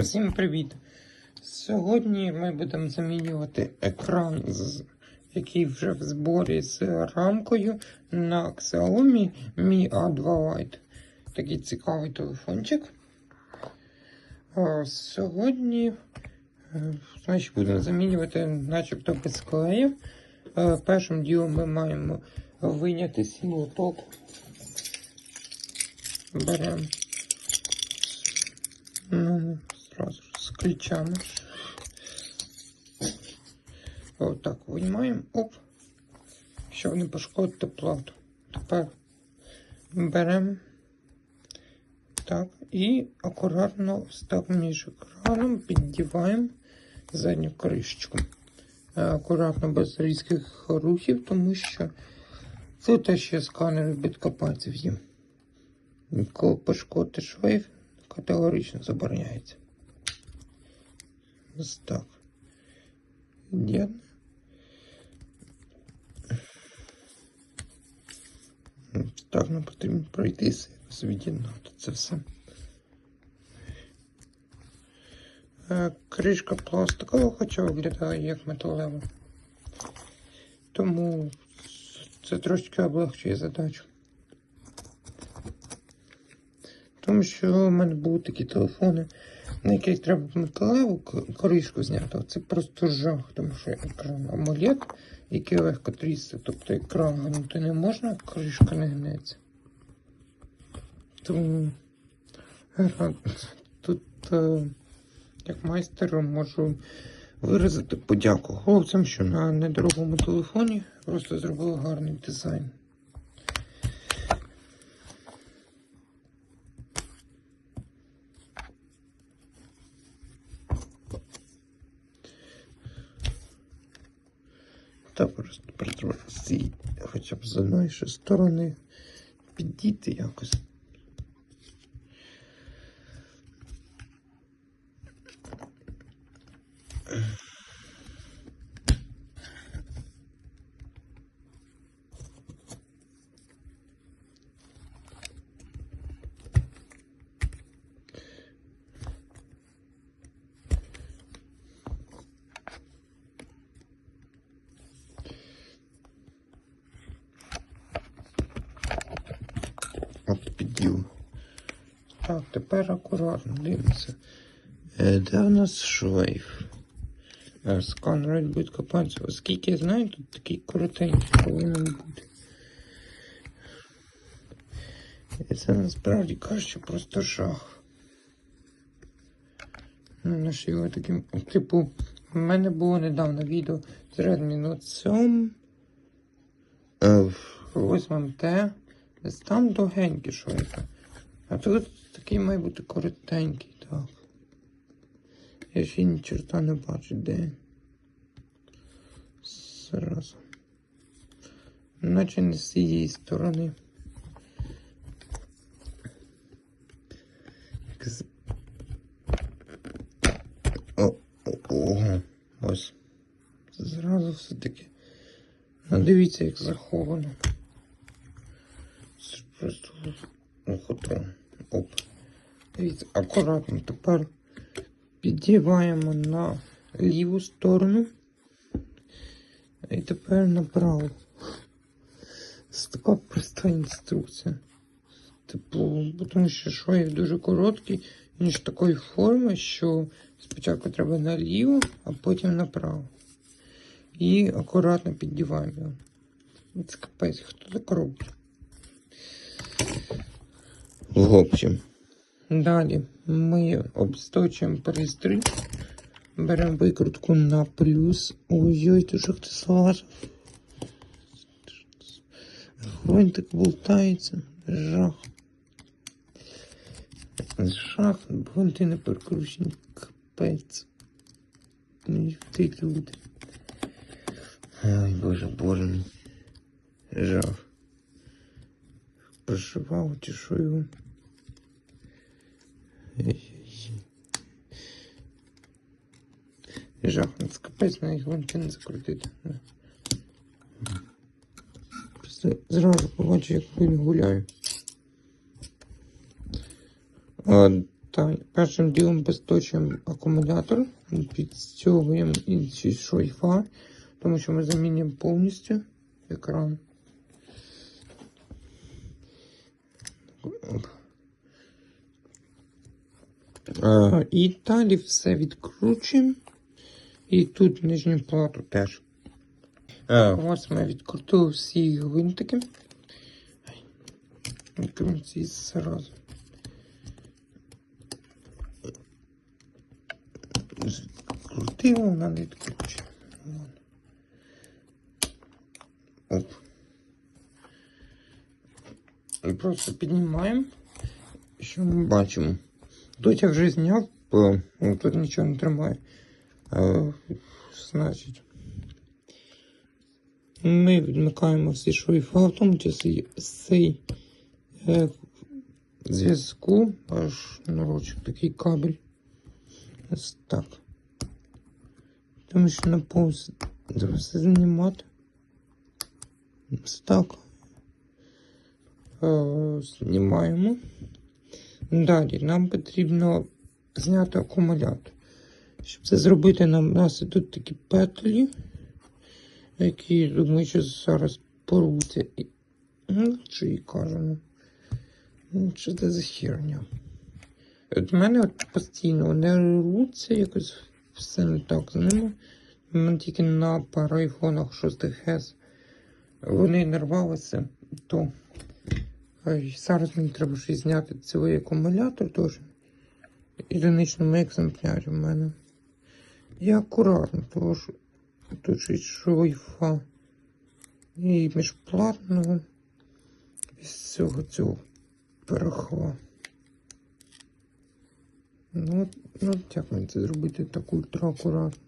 Всім привіт! Сьогодні ми будемо замінювати екран, який вже в зборі з рамкою на Xiaomi Mi A2 Lite. Такий цікавий телефончик. Сьогодні значить, будемо замінювати начебто без клею. Е, Першим ділом ми маємо виняти сілоток. Беремо Ну, сразу же с ключами. Вот так виймаємо. Оп. Щоб не пошкодити плату. Тепер беремо. Так, і акуратно ставимо між екраном, піддіваємо задню кришечку. Е, Акуратно без різких рухів, тому що це те, що сканер відбитка пальців їм. Коли пошкодити швейф, категорично забороняється. Ось так. Є. Так нам потрібно пройтися, якось від'єднати це все. Е, Кришка пластикова, хоча виглядає як металева. Тому це трошки облегчує задачу. Тому що в мене були такі телефони, на яких треба металеву к- кришку зняти. Це просто жах, тому що екран AMOLED, який легко трісся. Тобто екран гнути не можна, а кришка не гнеться. Тому тут, е, як майстер, можу виразити подяку хлопцям, що на недорогому телефоні просто зробили гарний дизайн. Та просто притримати хоча б з одної сторони підійти якось. От підділ. Так, тепер акуратно дивимося. Е, Де в нас шлейф? Е, Сканер відбитка пальців. Оскільки я знаю, тут такий коротенький повинен бути. І це насправді кажучи просто жах. Ну, нашив таким. Типу, в мене було недавно відео з Redmi Note 7. Е, 8T. Десь там довгенький шлейфи. А тут такий має бути коротенький, так. Я ще ні черта не бачу, де. Зараз. Наче не з цієї сторони. Якось- О, о, ого. Ось. Зразу все-таки. Ну, дивіться, як заховано. Це ж просто охота. Оп. Дивіться, акуратно тепер піддіваємо на ліву сторону. І тепер направо. Це така проста інструкція. Типу, тому що швейк дуже короткий, він ж такої форми, що спочатку треба наліво, а потім направо. І акуратно піддіваємо його. Це капець, хто так робить? В общем. Далі ми обсточуємо пристрій. Беремо викрутку на плюс. Ой-ой, тут же хтось лазив. Гвинтик болтається. Жах. Жах, гвинти не перекручені. Капець. Ну, ти люди. Ой, боже, боже мій. Жах. Прошивав що його. Жах, ну це капець, на їх не закрутити. Просто зразу побачу, як він гуляє. А Так, першим ділом безточуємо акумулятор, підстягуємо інші шлейфа, тому що ми замінюємо повністю екран. Е, І далі все відкручуємо. І тут нижню плату теж. Е, Ось ми відкрутили всі гвинтики. Ці зразу. Крутила, вона не відкручує. Оп. І просто піднімаємо. Що ми бачимо? Тут я вже зняв, бо ну, тут нічого не тримає. Е, значить. Ми відмикаємо всі шлейфа, в тому числі цей е, зв'язку, аж нарочок такий кабель. Ось так. Тому що на повз все знімати. Ось так. Е, знімаємо. Далі нам потрібно зняти акумулятор. Щоб це зробити, нам у нас тут такі петлі, які, думаю, що зараз порвуться. І... Ну, що і кажемо. Ну, що це за херня? От мене от постійно вони рвуться, якось все не так з ними. У мене тільки на пару айфонах 6 С. Вони не рвалися, то Ай, зараз мені треба щось зняти цілий акумулятор теж. Єдиничному екземплярі в мене. І акуратно, тому що тут щось шлейфа. І міжплатного. Із цього цього перехла. Ну, ну як мені це зробити так ультра акуратно?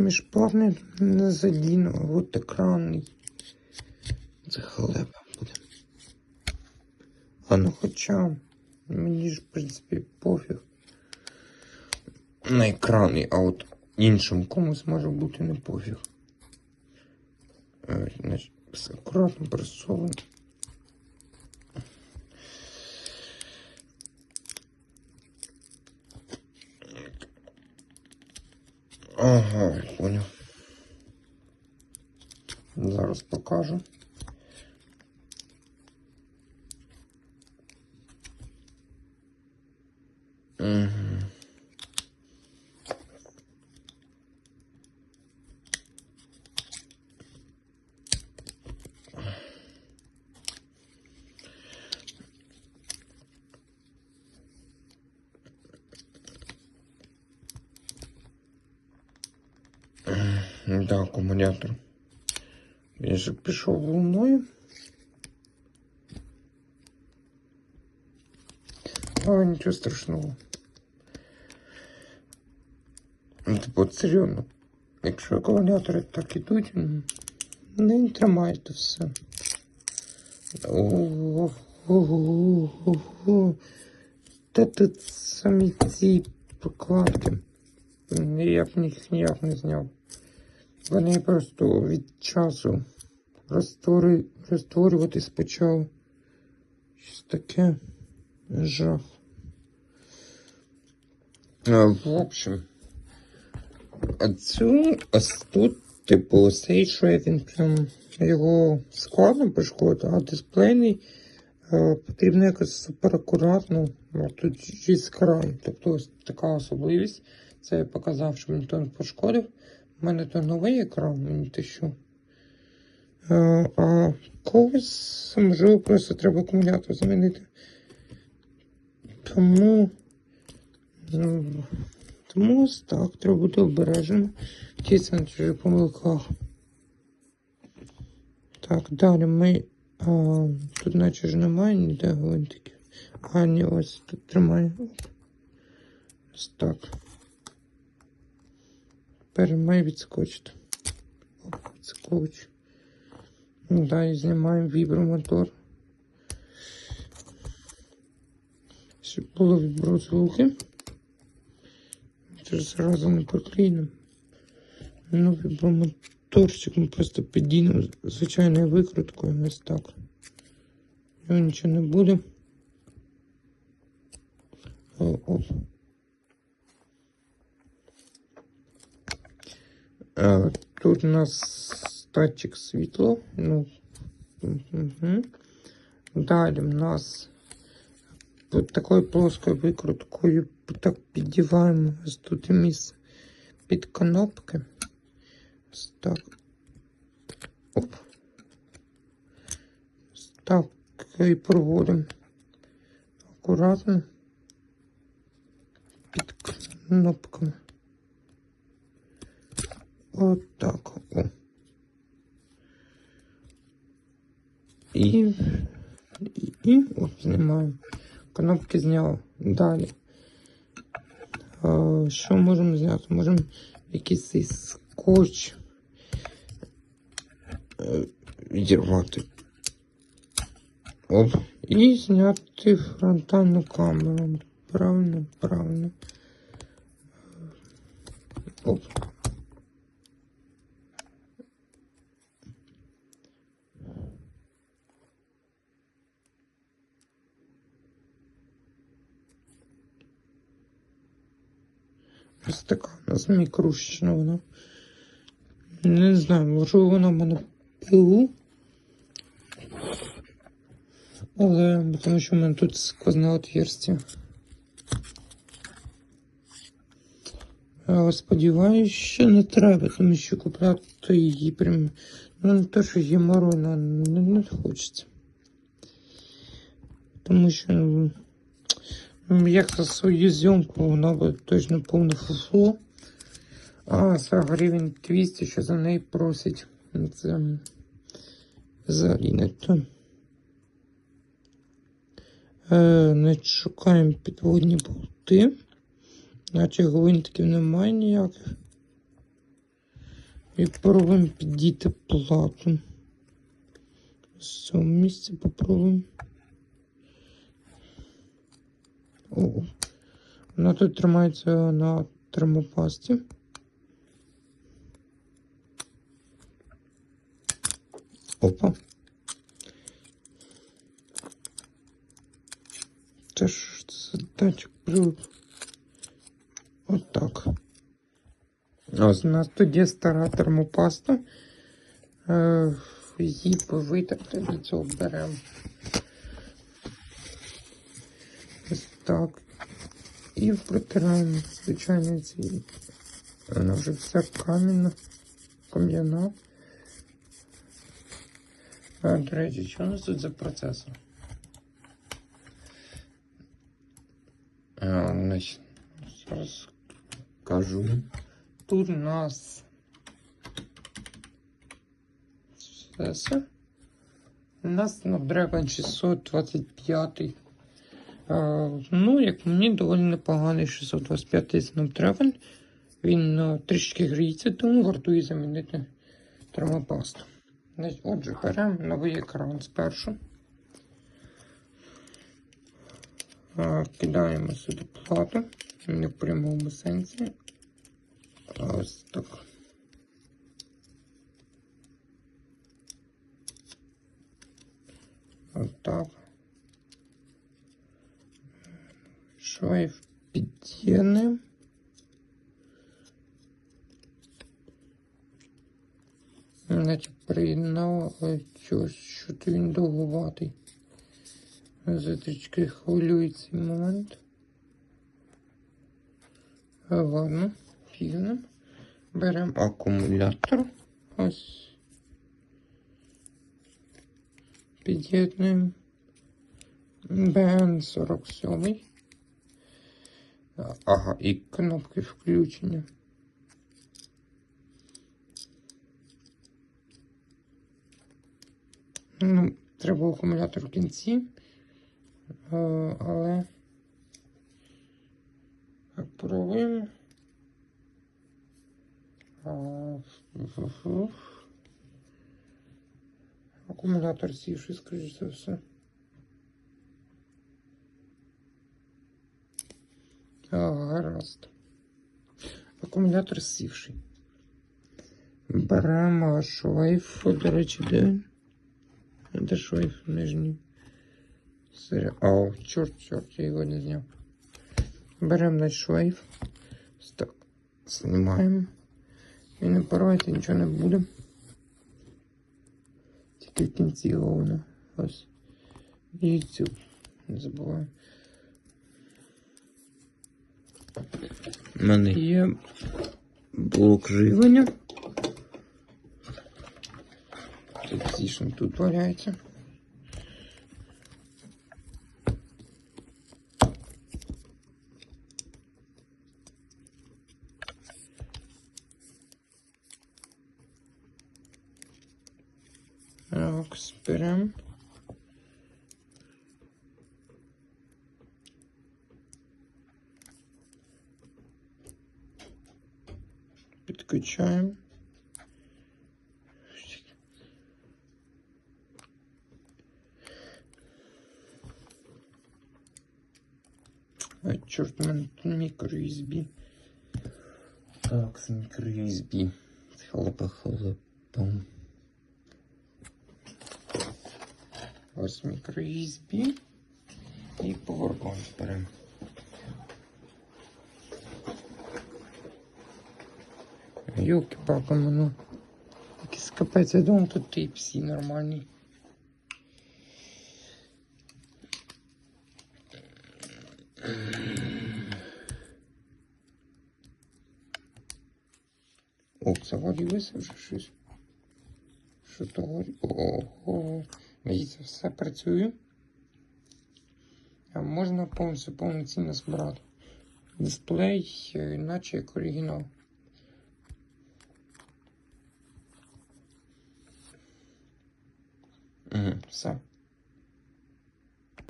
Міжплавний не задіну, а от екранний. Це халепа буде. А ну хоча мені ж, в принципі, пофіг. На екранний, а от іншим комусь може бути не пофіг. Е, Значить, все акуратно просовуємо. Ага, понял. Зараз покажу. Угу. Але нічого страшного. Ну, Типу, серйозно. Якщо акумулятори так ідуть, не тримають то все. Ого-го-го-го. Та тут самі ці прокладки. Я б їх ніяк не зняв. Вони просто від часу розтворюватись почав. Щось таке жах. А, в общем, а цю ось тут, типу, цей він прям його складно пошкодити, а дисплейний е, потрібно якось супер акуратно. а Тут щось з краю. Тобто ось така особливість. Це я показав, що мені то пошкодив. У мене то новий екран, мені те що. Е, А когось, можливо, просто треба акумулятор замінити. Тому. Тому ось так, треба бути обережним. Вчитися на чужих помилках. Так, далі ми. А, тут наче ж немає ніде гвинтиків. А, ні, ось тут тримає. Ось так. Тепер має відскочити. Оп, відскоч. Ну, Далі знімаємо вібромотор. Щоб було віброзвуки. Це ж зразу не потрібно. Ну, вібромотор. торчиком просто підійну звичайною викруткою. Ось так. Його нічого не буде. О, оп. Е, Тут у нас датчик світла. Ну, угу. Далі в нас от такою плоскою викруткою так піддіваємо ось тут місце під кнопки. Ось так. Оп. Ось так і проводимо акуратно під кнопками. От так. О. І, і, і от, знімаємо. Кнопки зняв. Далі. А, що можемо зняти? Можемо якийсь цей скотч е, відірвати. Оп. І зняти фронтальну камеру. Правильно, правильно. Оп. Ось така у нас мікрушечна вона. Не знаю, можливо вона в мене пилу. Але тому що в мене тут сквозне отверстие. Але сподіваюсь, що не треба, тому що купляти її прям. Ну не те, що геморройно не, не хочеться. Тому що ну, як свою зйомку вона буде точно повне фуфло. А за гривень 200, що за неї просять. Це взагалі не то. Е, не шукаємо підводні болти. Наче гвинтиків немає ніяких. І пробуємо підійти плату. З цього місця попробуємо. О, вона тут тримається на термопасті. Опа. Це ж це датчик привод. От так. Ось у нас тут є стара термопаста. Е, її повитерти для цього беремо. Ось так. І протираємо, звичайно, ці. Вона вже вся кам'яна, кам'яна. До речі, що у нас тут за процесор? Значить, зараз кажу. Тут у нас процесор. У нас Snapdragon 625. Ну, як мені доволі непоганий 625 Snapdragon. Він а, трішки гріється, тому вартує замінити термопасту. Отже, беремо новий екран спершу. Кидаємо сюди плату, не в прямому сенсі. Ось так. Отак. Швайф підтягнемо. Значить, приєднав, чогось, що то він довгуватий. За трішки хвилює цей момент. Ладно, пізно. Беремо акумулятор. Ось. Під'єднуємо. БН47. Ага, і кнопки включення. Ну, треба акумулятор в кінці. Е, але фу-фу-фу. Акумулятор сівший, скоріш за все. А, гаразд. Акумулятор сівший. Беремо шлейф, до речі, де? Де шлейф нижній? Сиря. О, чорт, чорт, я його не зняв. Беремо наш шлейф. Ось Так, знімаємо. І не порвайте, нічого не буде. Тільки в кінці головне. Ось. І цю. Не забуваю. Мене є блок живлення. Точніше, тут валяється. Так, зберем. Підключаємо. А чорт, у мене тут мікро USB. Так, з мікро USB. Халапа халапа. Ось мікро USB. І PowerPoint беремо. Йоки палка ну. Якийсь я думав, тут і всі нормальні. О, загорілося вже щось. Що то горі? Ого. Дивіться, все працює. А можна повністю повноцінно збирати. Дисплей, е, наче як оригінал. Угу, все.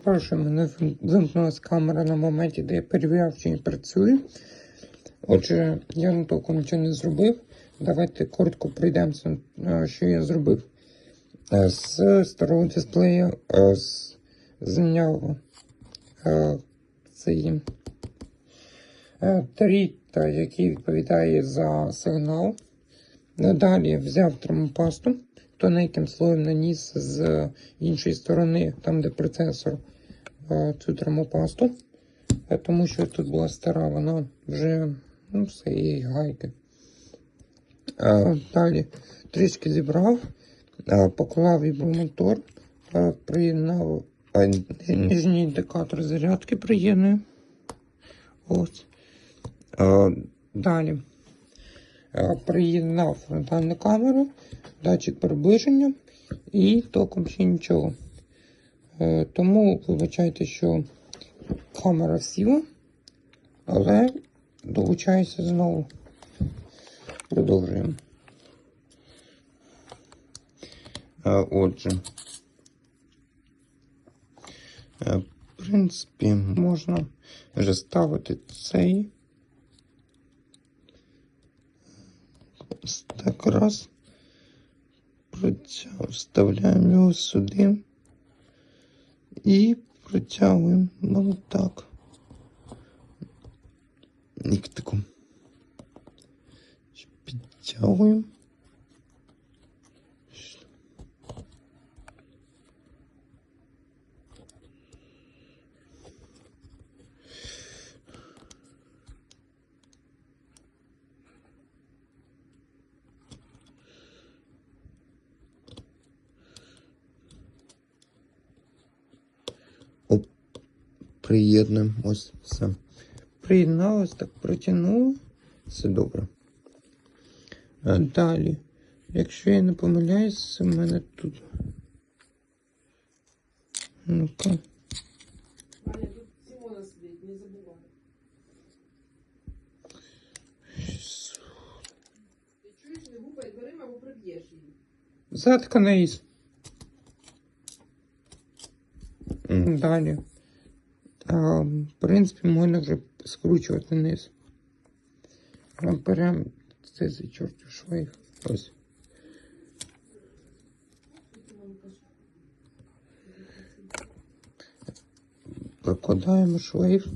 Перше, мене вимкнулася камера на моменті, де я перевіряв, чи не працює. Отже, я на толком нічого не зробив. Давайте коротко пройдемося, е, що я зробив. Е, З старого дисплея е, зняв цей е, який відповідає за сигнал. Далі взяв термопасту, тоненьким слоєм наніс з іншої сторони, там де процесор, е, цю термопасту. Е, Тому що тут була стара, вона вже ну, все, є гайки. Е, Далі трішки зібрав, поклав вібромотор, приєднав нижній індикатор зарядки приєдную. Ось. Далі приєднав фронтальну камеру, датчик приближення і током ще нічого. Е, Тому вибачайте, що камера сіла, але долучаюся знову. Продовжуємо. Е, Отже, е, в принципі, можна вже ставити цей. Ось Так раз. Протяг... Вставляємо його сюди. І протягуємо. Ну так. Ніктиком. Підтягуємо. Оп, приєднуємо. Ось все. Приєдналось, так протягнуло. Все добре. А далі, якщо я не помиляюсь, у мене тут. Ну-ка. Заткнись. Далі. В принципі, можна вже скручувати низ. прям цей за чортів шлейф. Ось. Прокладаємо шлейф.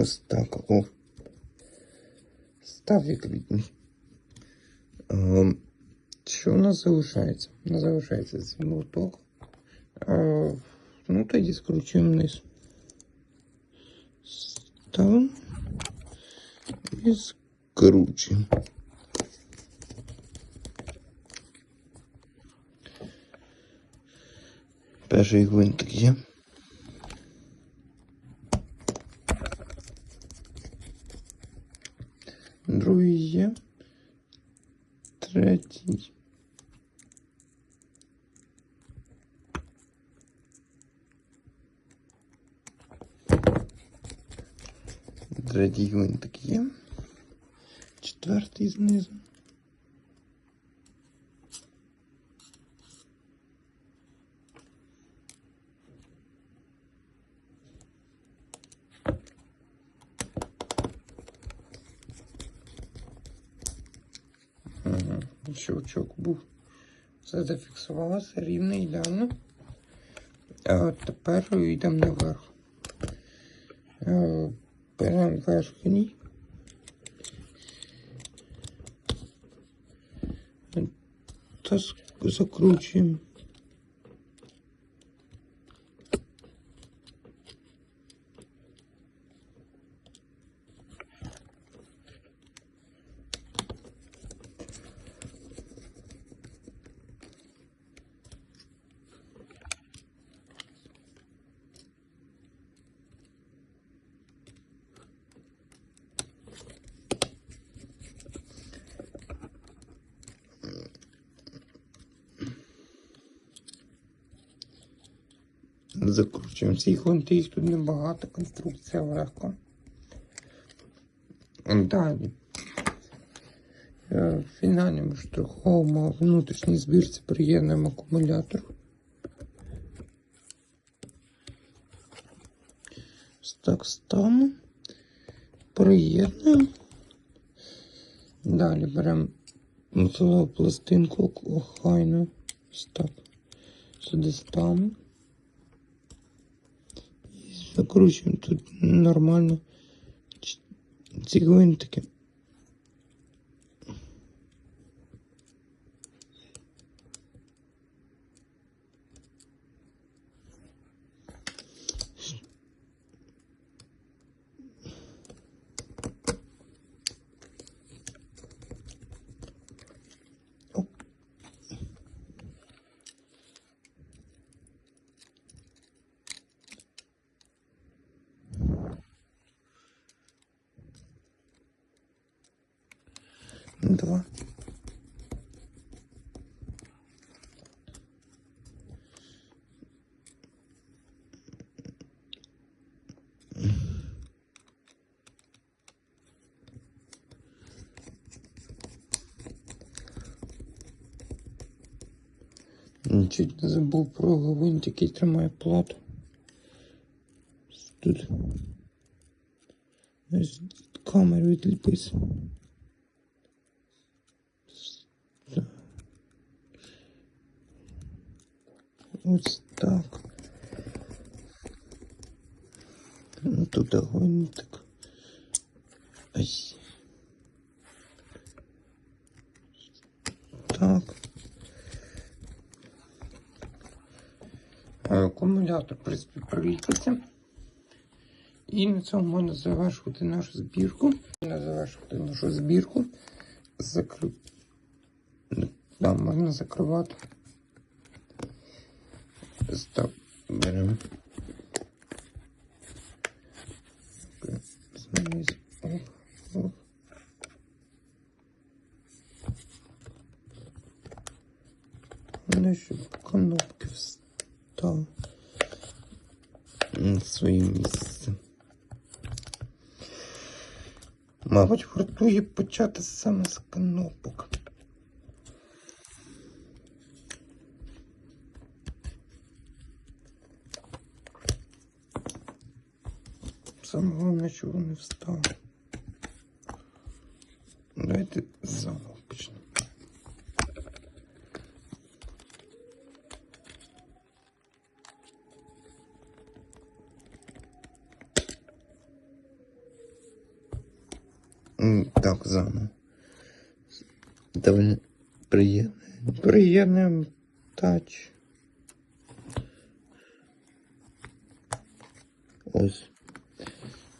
Ось так. О. Став як рідний. Що у нас залишається? У нас залишається цей молоток. Ну, тоді скручуємо вниз. Ставимо. І скручуємо. Перший гвинтик є. Другий є. Третій. Третій гвинтик є. Четвертий знизу. Ага, щелчок був. Все зафіксувалося рівно, ідеально. А тепер йдемо наверх. Е, Беремо верхній. Та закручуємо. Закручуємо ці гвинти, їх тут небагато, конструкція легко. Далі. Е, Фінальним штрихом внутрішній збірці приєднуємо акумулятор. Так ставимо. Приєднуємо. Далі беремо металеву пластинку охайну. Ось так. Сюди ставимо. Закручуємо тут нормально ці гвинтики. Оп. Два. Чуть не забув про гвинт, який тримає плату. Тут. Камеру відліпись. Так. Ось так. Ну, тут гвинтик. Ось. Так. Е, Акумулятор, в. І на цьому можна завершувати нашу збірку. Можна завершувати нашу збірку. Закрив... Да, можна закривати. Стоп. Беремо. Вони щоб кнопки встав на своє місце. Мабуть, вартує почати саме з кнопок. Саме головне, що вони встали. Давайте заново почнемо. Так, заново. Довольно приємний. Приємний тач. Ось.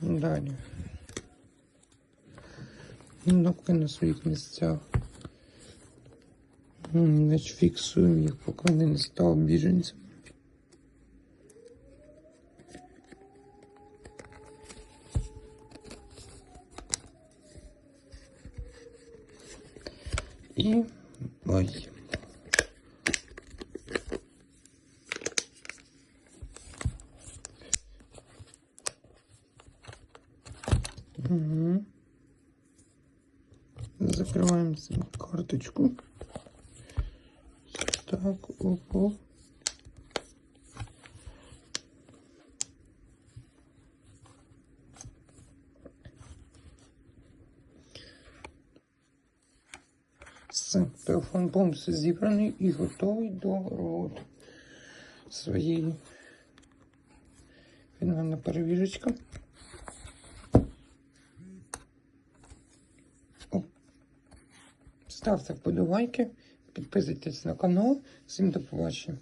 Далі. Кнопки на своїх місцях. Значить, фіксуємо їх, поки вони не стали біженцями. І ой. Угу. Закриваємо карточку. Так, оп. Все, зібраний і готовий до роботи своєї. Перевірочка. О. Ставте вподобайки, підписуйтесь на канал. Всім до побачення.